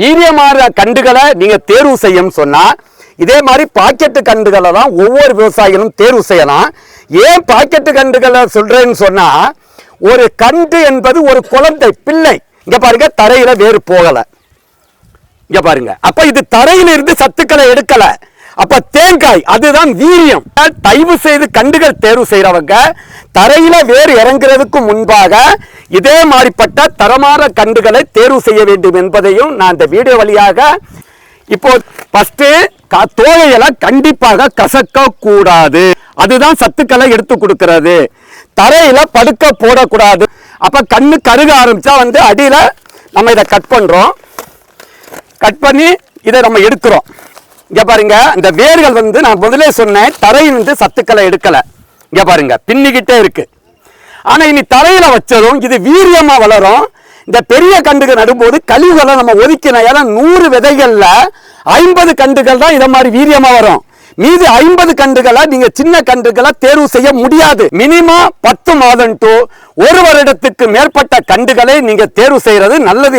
வீரியமான கண்டுகளை நீங்கள் தேர்வு செய்யும் சொன்னால் இதே மாதிரி பாக்கெட்டு கண்டுகளை தான் ஒவ்வொரு விவசாயிகளும் தேர்வு செய்யலாம். ஏன் பாக்கெட்டு கண்டுகளை சொல்கிறேன்னு சொன்னால் ஒரு கண்டு என்பது ஒரு குழந்தை பிள்ளை. இங்கே பாருங்க தரையில் வேறு போகலை. இங்கே பாருங்கள் அப்போ இது தரையிலிருந்து சத்துக்களை எடுக்கலை. அப்ப தேங்காய் அதுதான் வீரியம். தயவு செய்து கண்டுகள் தேர்வு செய்யறவங்க தரையில வேறு இறங்குறதுக்கு முன்பாக இதே மாதிரிப்பட்ட தரமான கண்டுகளை தேர்வு செய்ய வேண்டும் என்பதையும் நான் இந்த வீடியோ வழியாக இப்போ ஃபஸ்ட்டு தோகையெல்லாம் கண்டிப்பாக கசக்க கூடாது அதுதான் சத்துக்களை எடுத்து கொடுக்கிறது. தரையில படுக்க போடக்கூடாது. அப்ப கண்ணு கருக ஆரம்பிச்சா வந்து அடியில நம்ம இதை கட் பண்றோம். கட் பண்ணி இதை நம்ம எடுக்கிறோம். இங்க பாருங்க இந்த வேர்கள் வந்து நான் முதலே சொன்னேன் தரையில் இருந்து சத்துக்களை எடுக்கல. இங்க பாருங்க பின்னிக்கிட்டே இருக்கு. ஆனா இனி தரையில வச்சதும் இது வீரியமா வளரும். இந்த பெரிய கண்டுகள் நடும்போது கழிவுகளை நம்ம ஒதுக்கின ஏன்னா நூறு விதைகள்ல ஐம்பது கண்டுகள் தான் இதை மாதிரி வீரியமா வரும். மீது ஐம்பது கண்டுகளை நீங்க சின்ன கண்டுகளை தேர்வு செய்ய முடியாது. மினிமம் பத்து மாதம் டு ஒரு வருடத்துக்கு மேற்பட்ட கண்டுகளை நீங்க தேர்வு செய்யறது நல்லது